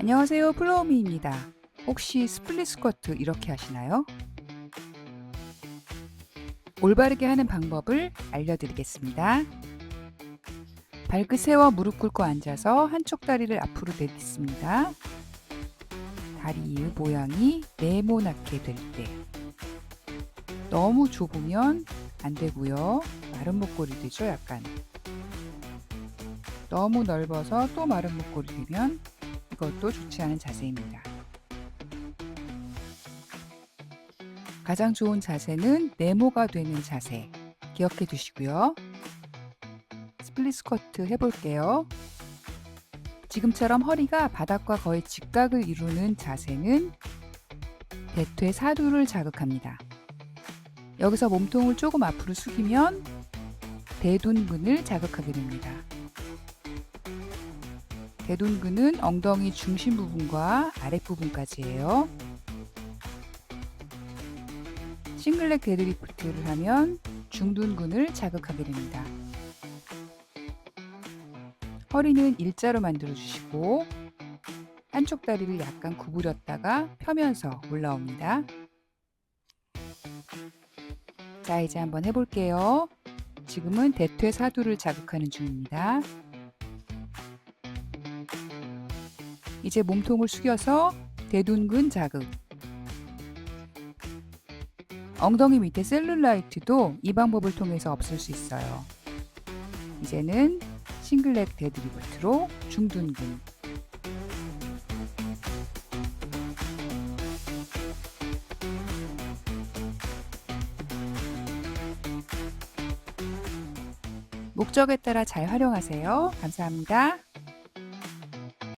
안녕하세요 플로우미입니다. 혹시 스플릿 스쿼트 이렇게 하시나요? 올바르게 하는 방법을 알려드리겠습니다. 발끝 세워 무릎 꿇고 앉아서 한쪽 다리를 앞으로 내딛습니다. 다리의 모양이 네모나게 될 때. 너무 좁으면 안 되고요. 마른 목걸이 되죠, 약간. 너무 넓어서 또 마른 목걸이 되면 이것도 좋지 않은 자세입니다. 가장 좋은 자세는 네모가 되는 자세. 기억해 두시고요. 스플릿 스쿼트 해볼게요. 지금처럼 허리가 바닥과 거의 직각을 이루는 자세는 대퇴 사두를 자극합니다. 여기서 몸통을 조금 앞으로 숙이면 대둔근을 자극하게 됩니다. 대둔근은 엉덩이 중심 부분과 아랫부분까지예요. 싱글렉 데드리프트를 하면 중둔근을 자극하게 됩니다. 허리는 일자로 만들어 주시고 한쪽 다리를 약간 구부렸다가 펴면서 올라옵니다. 자, 이제 한번 해볼게요. 지금은 대퇴 사두를 자극하는 중입니다. 이제 몸통을 숙여서 대둔근 자극. 엉덩이 밑에 셀룰라이트도 이 방법을 통해서 없앨 수 있어요. 이제는 싱글렉 데드리프트로 중둔근. 목적에 따라 잘 활용하세요. 감사합니다.